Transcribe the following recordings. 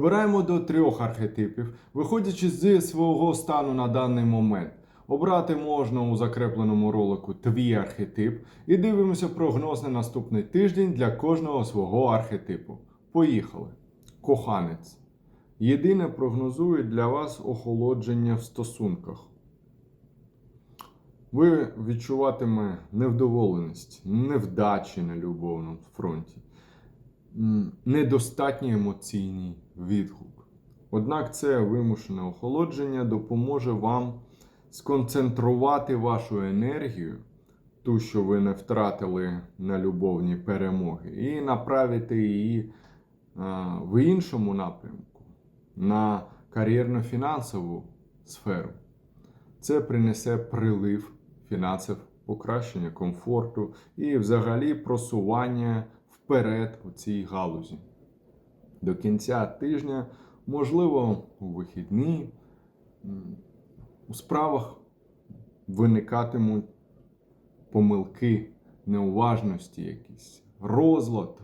Вибираємо до трьох архетипів, виходячи зі свого стану на даний момент. Обрати можна у закрепленому ролику твій архетип і дивимося прогноз на наступний тиждень для кожного свого архетипу. Поїхали. Коханець. Єдине прогнозує для вас охолодження в стосунках. Ви відчуватиме невдоволеність, невдачі на любовному фронті, м, недостатній емоційний відгук. Однак це вимушене охолодження допоможе вам сконцентрувати вашу енергію, ту, що ви не втратили на любовні перемоги, і направити її в іншому напрямку на кар'єрно-фінансову сферу. Це принесе прилив фінансів, покращення комфорту і взагалі просування вперед у цій галузі. До кінця тижня, можливо, у вихідні у справах виникатимуть помилки, неуважності якісь, розлад.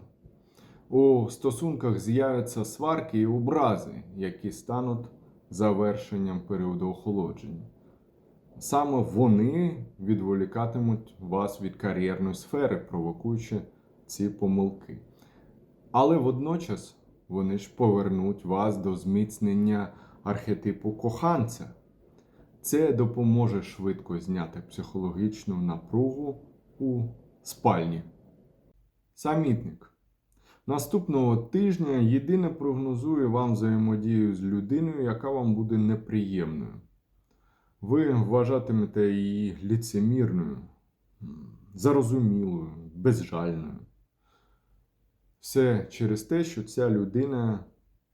У стосунках з'являться сварки і образи, які стануть завершенням періоду охолодження. Саме вони відволікатимуть вас від кар'єрної сфери, провокуючи ці помилки. Але водночас вони ж повернуть вас до зміцнення архетипу коханця. Це допоможе швидко зняти психологічну напругу у спальні. Самітник. Наступного тижня єдине прогнозує вам взаємодію з людиною, яка вам буде неприємною. Ви вважатимете її ліцемірною, зарозумілою, безжальною. Все через те, що ця людина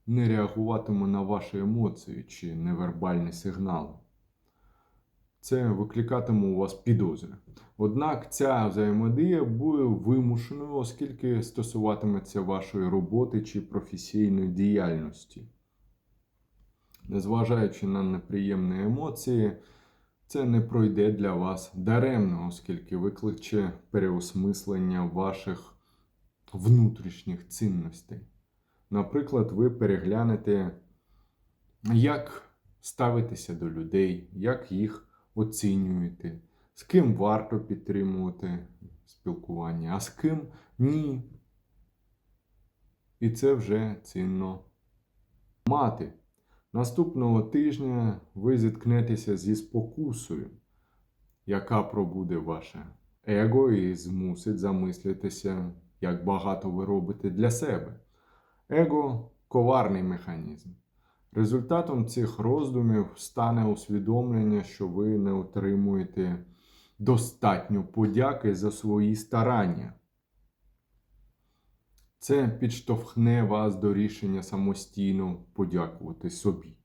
не реагуватиме на ваші емоції чи невербальні сигнали. Це викликатиме у вас підозри. Однак ця взаємодія буде вимушеною, оскільки стосуватиметься вашої роботи чи професійної діяльності. Незважаючи на неприємні емоції, це не пройде для вас даремно, оскільки викличе переосмислення ваших внутрішніх цінностей. Наприклад, ви переглянете, як ставитися до людей, як їх оцінюєте, з ким варто підтримувати спілкування, а з ким ні. І це вже цінно мати. Наступного тижня ви зіткнетеся зі спокусою, яка пробуде ваше его і змусить замислитися, як багато ви робите для себе. Его коварний механізм. Результатом цих роздумів стане усвідомлення, що ви не отримуєте достатньо подяки за свої старання. Це підштовхне вас до рішення самостійно подякувати собі.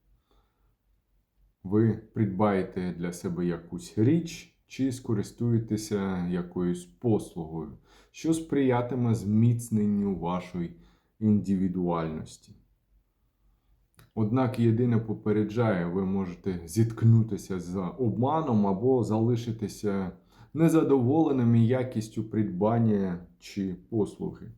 Ви придбаєте для себе якусь річ чи скористуєтеся якоюсь послугою, що сприятиме зміцненню вашої індивідуальності. Однак єдине попереджає, ви можете зіткнутися з обманом або залишитися незадоволеними якістю придбання чи послуги.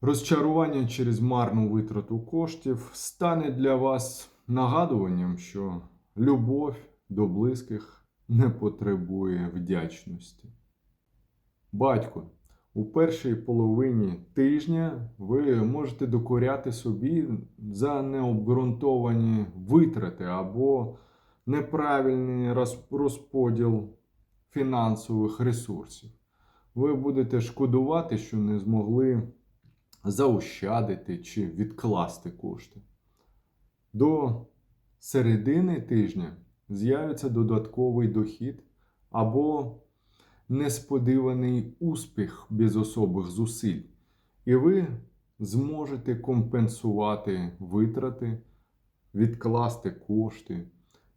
Розчарування через марну витрату коштів стане для вас нагадуванням, що любов до близьких не потребує вдячності. Батько, у першій половині тижня ви можете докоряти собі за необґрунтовані витрати або неправильний розподіл фінансових ресурсів. Ви будете шкодувати, що не змогли заощадити чи відкласти кошти. До середини тижня з'явиться додатковий дохід або несподіваний успіх без особих зусиль, і ви зможете компенсувати витрати, відкласти кошти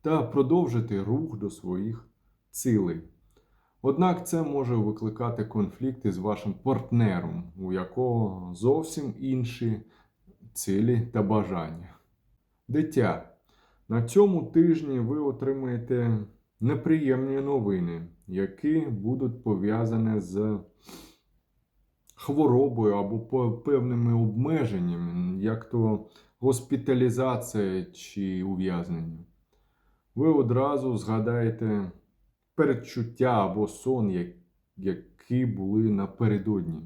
та продовжити рух до своїх цілей. Однак це може викликати конфлікти з вашим партнером, у якого зовсім інші цілі та бажання. Дитя. На цьому тижні ви отримаєте неприємні новини, які будуть пов'язані з хворобою або певними обмеженнями, як то госпіталізація чи ув'язнення, ви одразу згадаєте передчуття або сон, які були напередодні.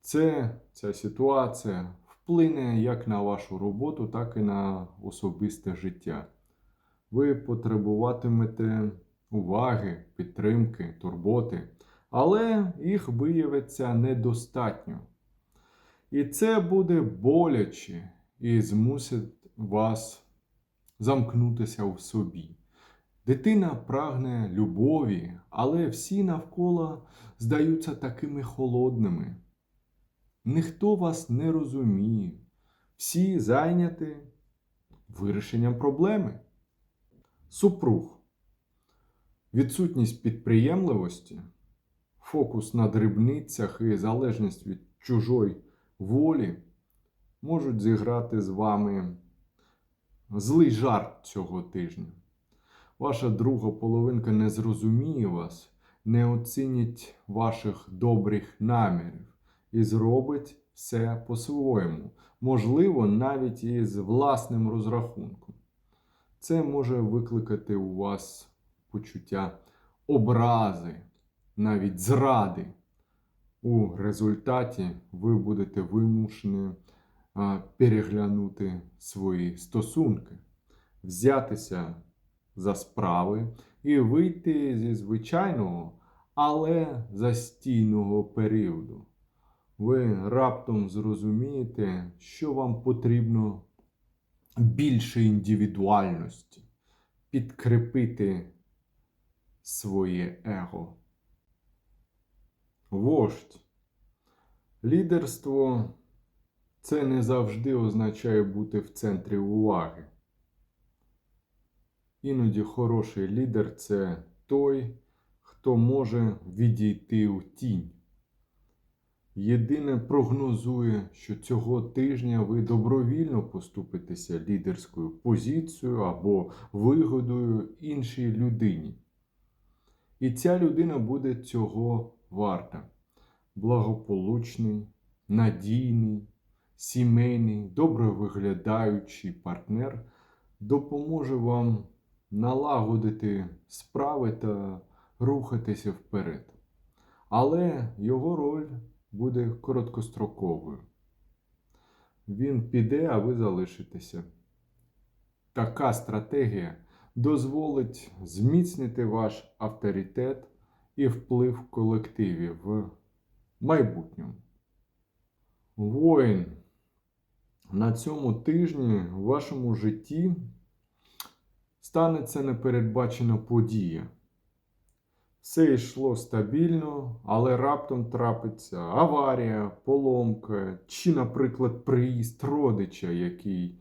Це ця ситуація вплине як на вашу роботу, так і на особисте життя. Ви потребуватимете уваги, підтримки, турботи, але їх виявиться недостатньо. І це буде боляче і змусить вас замкнутися в собі. Дитина прагне любові, але всі навколо здаються такими холодними. Ніхто вас не розуміє. Всі зайняті вирішенням проблеми. Супруг. Відсутність підприємливості, фокус на дрібницях і залежність від чужої волі можуть зіграти з вами злий жарт цього тижня. Ваша друга половинка не зрозуміє вас, не оцінить ваших добрих намірів і зробить все по-своєму, можливо, навіть із власним розрахунком. Це може викликати у вас почуття образи, навіть зради. У результаті ви будете вимушені переглянути свої стосунки, взятися за справи і вийти зі звичайного, але застійного періоду. Ви раптом зрозумієте, що вам потрібно більше індивідуальності, підкріпити своє его. Вождь. Лідерство це не завжди означає бути в центрі уваги. Іноді хороший лідер це той, хто може відійти у тінь. Єдине прогнозує, що цього тижня ви добровільно поступитеся лідерською позицією або вигодою іншій людині. І ця людина буде цього варта. Благополучний, надійний, сімейний, добре виглядаючий партнер допоможе вам налагодити справи та рухатися вперед. Але його роль буде короткостроковою. Він піде, а ви залишитеся. Така стратегія дозволить зміцнити ваш авторитет і вплив в колективі в майбутньому. Воїн. На цьому тижні в вашому житті станеться непередбачена подія. Все йшло стабільно, але раптом трапиться аварія, поломка чи, наприклад, приїзд родича, який е,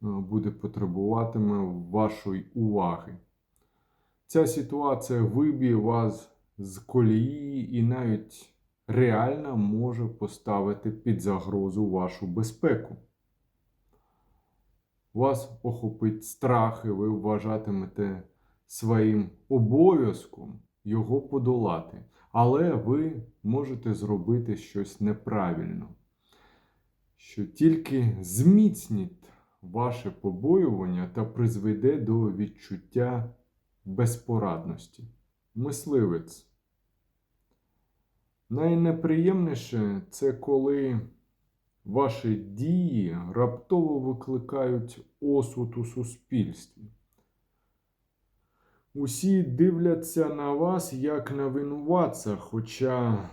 буде потребуватиме вашої уваги. Ця ситуація виб'є вас з колії і навіть реально може поставити під загрозу вашу безпеку. Вас охопить страх, і ви вважатимете своїм обов'язком його подолати. Але ви можете зробити щось неправильно, що тільки зміцнить ваше побоювання та призведе до відчуття безпорадності. Мисливець. Найнеприємніше це коли ваші дії раптово викликають осуд у суспільстві. Усі дивляться на вас як на винуватця, хоча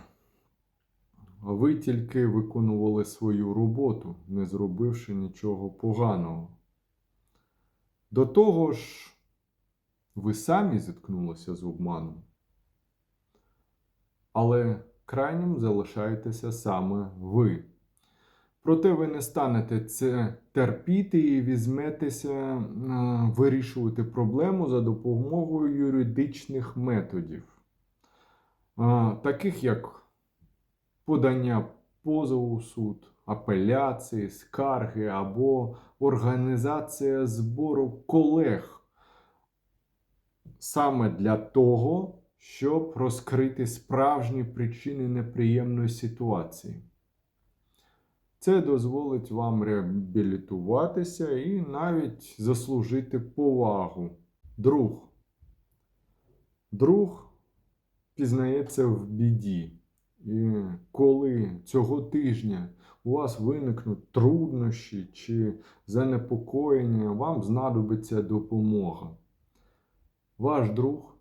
ви тільки виконували свою роботу, не зробивши нічого поганого. До того ж, ви самі зіткнулися з обманом. Але крайнім залишаєтеся саме ви. Проте ви не станете це терпіти і візьметеся е, вирішувати проблему за допомогою юридичних методів, Е, таких як подання позову суд, апеляції, скарги або організація збору колег саме для того, щоб розкрити справжні причини неприємної ситуації. Це дозволить вам реабілітуватися і навіть заслужити повагу. Друг. Друг пізнається в біді. І коли цього тижня у вас виникнуть труднощі чи занепокоєння, вам знадобиться допомога. Ваш друг,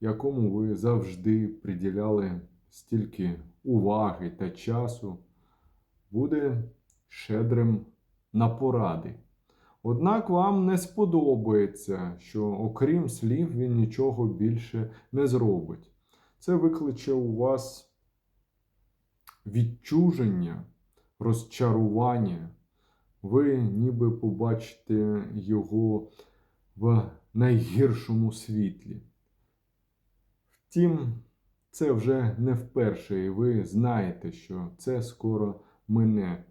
якому ви завжди приділяли стільки уваги та часу, буде щедрим на поради. Однак вам не сподобається, що окрім слів він нічого більше не зробить. Це викличе у вас відчуження, розчарування. Ви ніби побачите його в найгіршому світлі. Втім, це вже не вперше, і ви знаєте, що це скоро мине.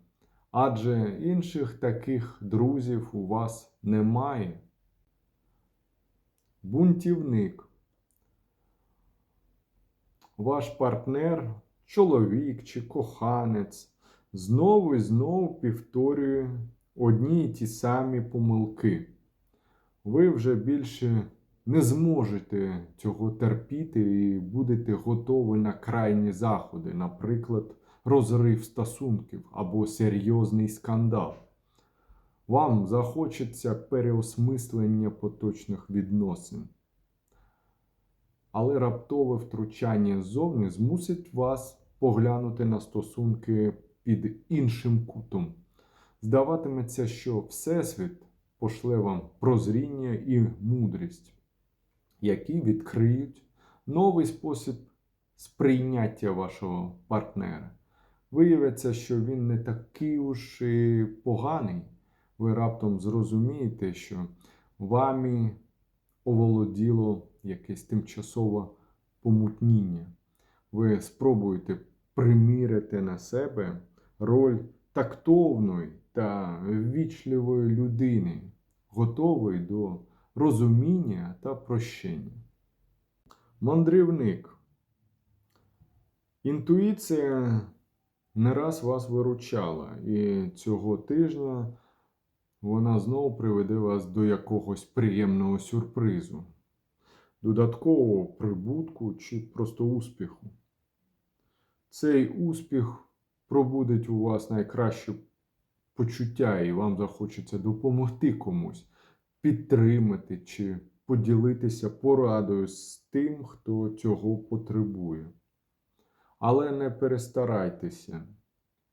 Адже інших таких друзів у вас немає. Бунтівник. Ваш партнер, чоловік чи коханець знову і знову повторює одні й ті самі помилки. Ви вже більше не зможете цього терпіти і будете готові на крайні заходи, наприклад, розрив стосунків або серйозний скандал. Вам захочеться переосмислення поточних відносин. Але раптове втручання ззовні змусить вас поглянути на стосунки під іншим кутом. Здаватиметься, що Всесвіт пошле вам прозріння і мудрість, які відкриють новий спосіб сприйняття вашого партнера. Виявиться, що він не такий уж і поганий. Ви раптом зрозумієте, що вами оволоділо якесь тимчасове помутніння. Ви спробуєте приміряти на себе роль тактовної та ввічливої людини, готової до розуміння та прощення. Мандрівник. Інтуїція не раз вас виручала, і цього тижня вона знову приведе вас до якогось приємного сюрпризу, додаткового прибутку чи просто успіху. Цей успіх пробудить у вас найкраще почуття, і вам захочеться допомогти комусь, підтримати чи поділитися порадою з тим, хто цього потребує. Але не перестарайтеся,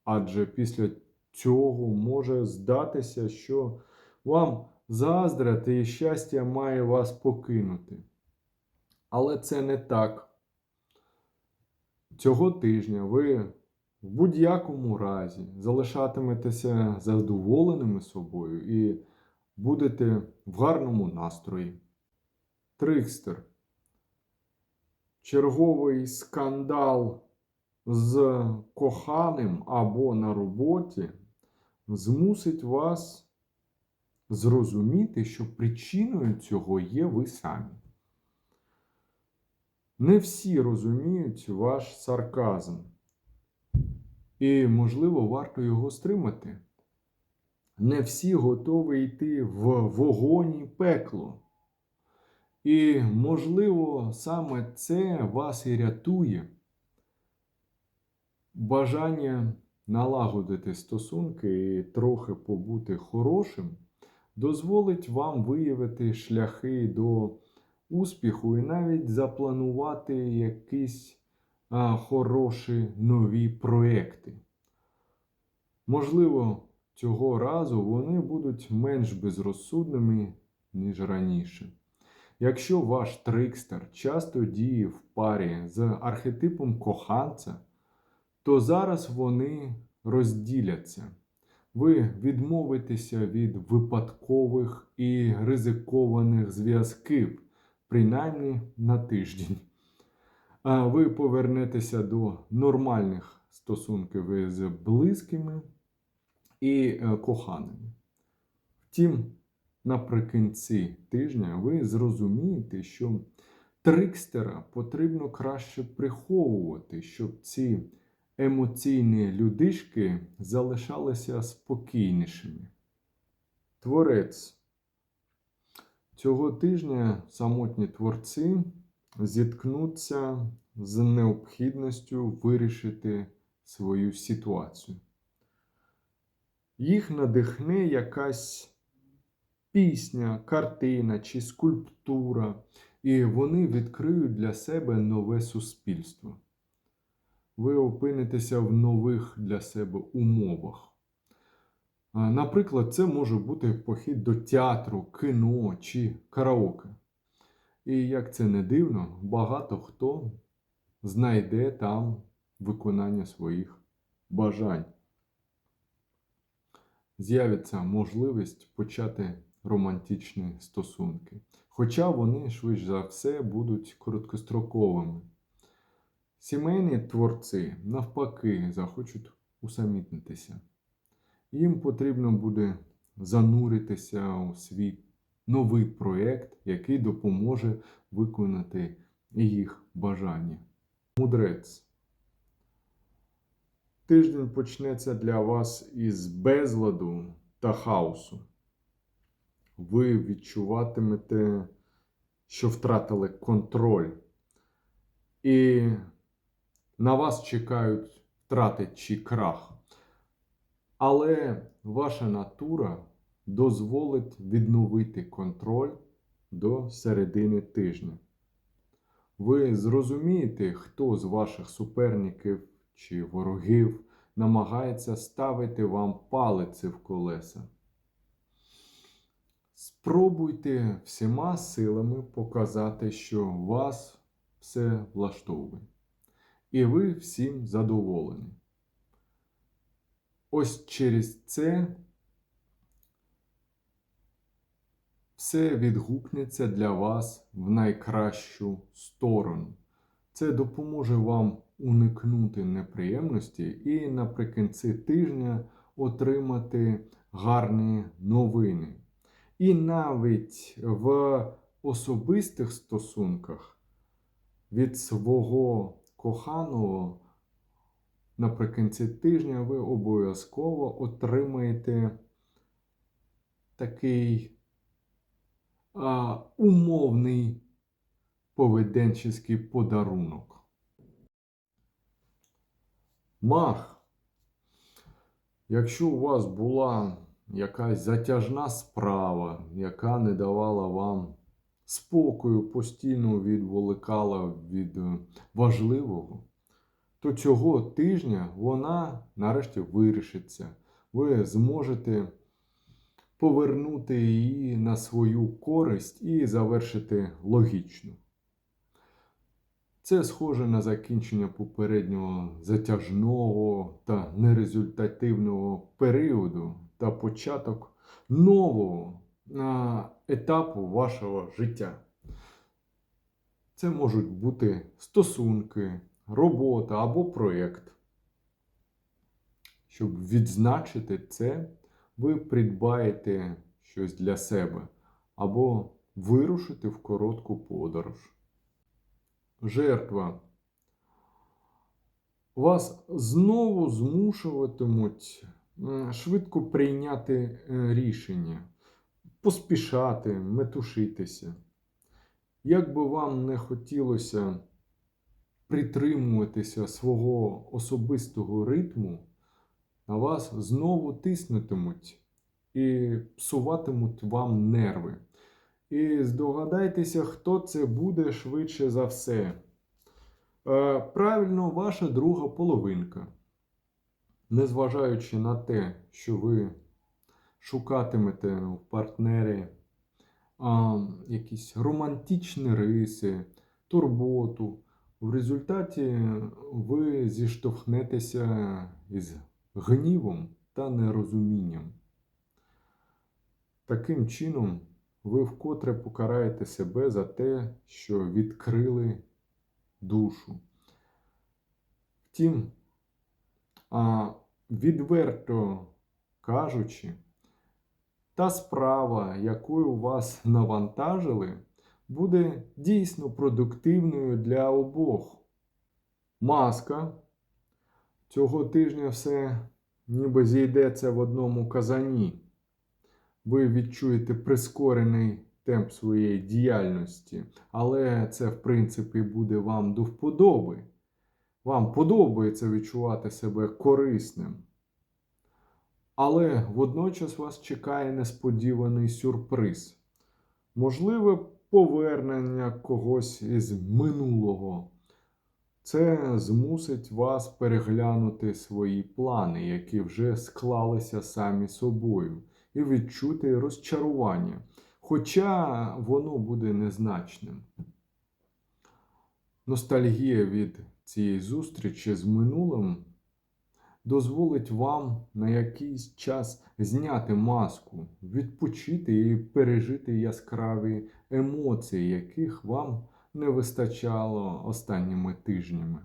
адже після цього може здатися, що вам заздряти і щастя має вас покинути. Але це не так. Цього тижня ви в будь-якому разі залишатиметеся задоволеними собою і будете в гарному настрої. Трикстер. Черговий скандал з коханим або на роботі змусить вас зрозуміти, що причиною цього є ви самі. Не всі розуміють ваш сарказм, і, можливо, варто його стримати. Не всі готові йти в вогонь і пекло. І, можливо, саме це вас і рятує. Бажання налагодити стосунки і трохи побути хорошим дозволить вам виявити шляхи до успіху і навіть запланувати якісь а, хороші нові проекти. Можливо, цього разу вони будуть менш безрозсудними, ніж раніше. Якщо ваш трикстер часто діє в парі з архетипом коханця, то зараз вони розділяться. Ви відмовитеся від випадкових і ризикованих зв'язків, принаймні на тиждень. А ви повернетеся до нормальних стосунків з близькими і е, коханими. Втім, наприкінці тижня ви зрозумієте, що трикстера потрібно краще приховувати, щоб ці емоційні людишки залишалися спокійнішими. Творець. Цього тижня самотні творці зіткнуться з необхідністю вирішити свою ситуацію. Їх надихне якась пісня, картина чи скульптура, і вони відкриють для себе нове суспільство. Ви опинитеся в нових для себе умовах. Наприклад, це може бути похід до театру, кіно чи караоке. І як це не дивно, багато хто знайде там виконання своїх бажань. З'явиться можливість почати романтичні стосунки. Хоча вони, швидше за все, будуть короткостроковими. Сімейні творці, навпаки, захочуть усамітнитися. Їм потрібно буде зануритися у свій новий проєкт, який допоможе виконати їх бажання. Мудрець. Тиждень почнеться для вас із безладу та хаосу. Ви відчуватимете, що втратили контроль. І на вас чекають втрати чи крах. Але ваша натура дозволить відновити контроль до середини тижня. Ви зрозумієте, хто з ваших суперників чи ворогів намагається ставити вам палиці в колеса. Спробуйте всіма силами показати, що вас все влаштовує. І ви всім задоволені. Ось через це все відгукнеться для вас в найкращу сторону. Це допоможе вам уникнути неприємності і наприкінці тижня отримати гарні новини. І навіть в особистих стосунках від свого коханого наприкінці тижня ви обов'язково отримаєте такий а, умовний поведенчий подарунок. Мах. Якщо у вас була якась затяжна справа, яка не давала вам спокою, постійно відволикала від е, важливого, то цього тижня вона нарешті вирішиться. Ви зможете повернути її на свою користь і завершити логічно. Це схоже на закінчення попереднього затяжного та нерезультативного періоду та початок нового етапу вашого життя. Це можуть бути стосунки, робота або проєкт. Щоб відзначити це, ви придбаєте щось для себе або вирушите в коротку подорож. Жертва. Вас знову змушуватимуть швидко прийняти е, рішення, поспішати, метушитися. Як би вам не хотілося притримуватися свого особистого ритму, на вас знову тиснутимуть і псуватимуть вам нерви. І здогадайтеся, хто це буде швидше за все. Е, Правильно, ваша друга половинка. Незважаючи на те, що ви шукатимете в партнері а, якісь романтичні риси, турботу, в результаті ви зіштовхнетеся із гнівом та нерозумінням. Таким чином, ви вкотре покараєте себе за те, що відкрили душу. Втім, а, відверто кажучи, та справа, якою вас навантажили, буде дійсно продуктивною для обох. Маска цього тижня все ніби зійдеться в одному казані. Ви відчуєте прискорений темп своєї діяльності, але це, в принципі, буде вам до вподоби. Вам подобається відчувати себе корисним. Але водночас вас чекає несподіваний сюрприз. Можливе повернення когось із минулого. Це змусить вас переглянути свої плани, які вже склалися самі собою, і відчути розчарування, хоча воно буде незначним. Ностальгія від цієї зустрічі з минулим дозволить вам на якийсь час зняти маску, відпочити і пережити яскраві емоції, яких вам не вистачало останніми тижнями.